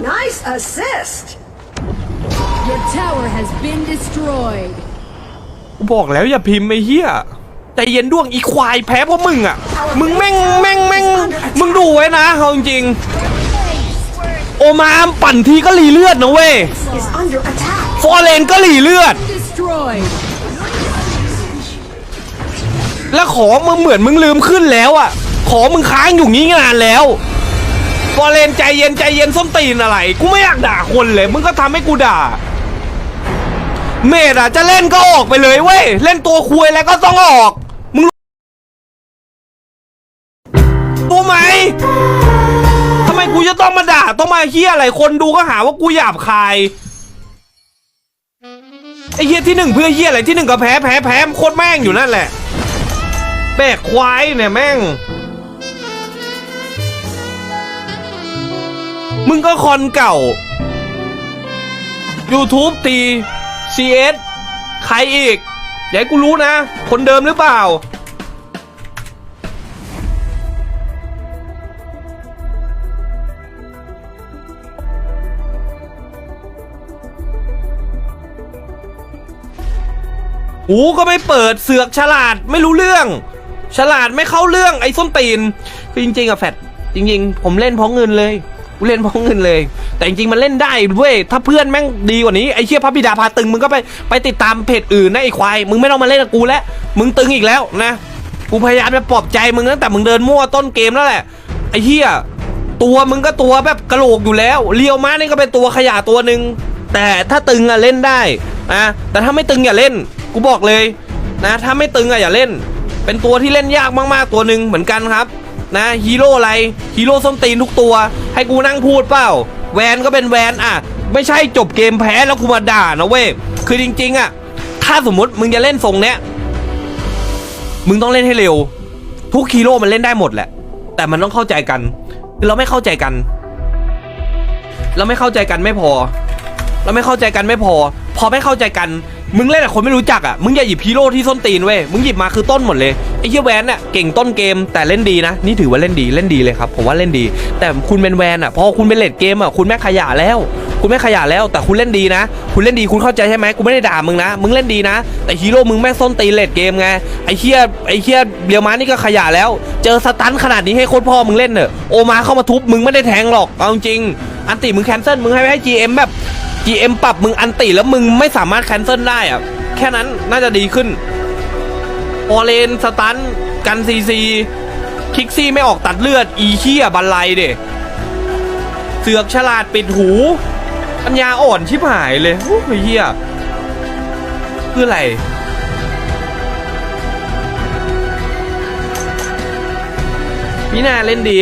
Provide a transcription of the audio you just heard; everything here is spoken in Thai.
Nice assist. Your tower has been destroyed. กูบอกแล้วอย่าพิมพ์ไอ้เหี้ยใจเย็นด้วงอีควายแพ้เพราะมึงอะ มึงแม่งแม่งแม่งมึงดูไว้นะเอาจริงๆโอมามปั่นทีก็รีเลือดนะเว้ย Is under attack. ฟอร์เรนก็รีเลือด Destroyed. แล้วขอมึงเหมือนมึงลืมขึ้นแล้วอะ ขอมึงค้างอยู่งี้นานแล้ว ฟอร์เรนใจเย็นใจเย็นส้นตีนอะไร กูไม่อยากด่าคนเลย มึงก็ทำให้กูด่า เมดอะจะเล่นก็ออกไปเลยเว้ย เล่นตัวคุยแล้วก็ต้องออก มึงรู้ไหมทำไมกูจะต้องมาด่า ต้องมาเฮี้ยอะไร คนดูก็หาว่ากูหยาบคายไอ้เฮี้ยที่หนึ่งเพื่อเฮี้ยอะไรที่หนึ่งก็แพ้แพ้แพ้โคตรแม่งอยู่นั่นแหละแบกควายเนี่ยแม่ง มึงก็คอนเก่า YouTube ตี CS ใครอีก อย่าให้กูรู้นะ คนเดิมหรือเปล่า หูก็ไม่เปิดเสือกฉลาดไม่รู้เรื่อง ฉลาดไม่เข้าเรื่องไอ้ส้นตีน คือจริงๆอะแฟดจริง ๆ ผมเล่นเพราะเงินเลย กูเล่นเพราะเงินเลย แต่จริงๆมันเล่นได้เว้ยถ้าเพื่อนแม่งดีกว่านี้ไอ้เชี่ยพระบิดาพาตึงมึงก็ไปไปติดตามเพจอื่นนะไอ้ควายมึงไม่ต้องมาเล่นกับกูแล้วมึงตึงอีกแล้วนะกูพยายามจะปลอบใจมึงตั้งแต่มึงเดินมั่วต้นเกมแล้วแหละไอ้เหี้ยตัวมึงก็ตัวแบบกระโหลกอยู่แล้วเลียวม้านี่ก็เป็นตัวขยะตัวหนึ่งแต่ถ้าตึงอะเล่นได้นะแต่ถ้าไม่ตึงอย่าเล่นกูบอกเลยนะถ้าไม่ตึงอะอย่าเล่น เป็นตัวที่เล่นยากมากๆตัวหนึ่งเหมือนกันครับ นะฮีโร่อะไรฮีโร่ส้นตีนทุกตัว ให้กูนั่งพูดเปล่า แวนก็เป็นแวนอะ ไม่ใช่จบเกมแพ้แล้วกูมาด่านะเว้ยคือจริง ๆ อะ ถ้าสมมติมึงจะเล่นทรงเนี้ยมึงต้องเล่นให้เร็ว ทุกฮีโร่มันเล่นได้หมดแหละ แต่มันต้องเข้าใจกันคือเราไม่เข้าใจกัน เราไม่เข้าใจกันไม่พอ เราไม่เข้าใจกันไม่พอ พอไม่เข้าใจกัน มึงเล่นกับคนไม่รู้จักอะ มึงอย่าหยิบฮีโร่ที่ส้นตีนเว้ย มึงหยิบมาคือต้นหมดเลย ไอ้เหี้ยแวนน่ะเก่งต้นเกมแต่เล่นดีนะ นี่ถือว่าเล่นดีเล่นดีเลยครับผมว่าเล่นดี แต่คุณเป็นแวนอะพอคุณเป็นเลดเกมอะคุณแม่ขยะแล้ว คุณไม่ขยะแล้ว แต่คุณเล่นดีนะ คุณเล่นดีคุณเข้าใจใช่ไหมกูไม่ได้ด่ามึงนะ มึงเล่นดีนะ แต่ฮีโร่มึงแม่ส้นตีนเลดเกมไง ไอ้เหี้ยไอ้เหี้ยเบียวมานี่ก็ขยะแล้ว เจอสตันขนาดนี้ให้โคตรพ่อมึงเล่นเนอะโอมาเข้ามาทุบมึงไม่ได้แทงหรอกเอาจริง อันติมึงแคนเซิลมึงให้ให้ GM แบบ GM ปรับมึงอันติแล้วมึงไม่สามารถแคนเซิลได้อะแค่นั้นน่าจะดีขึ้นออเลนสตันกันซีซีคิกซี่ไม่ออกตัดเลือด อีเคียบันไลเดเสือกฉลาดปิดหู ปัญญาอ่อนชิบหายเลยโอ้ยเฮียคืออะไรพี่นาเล่นดี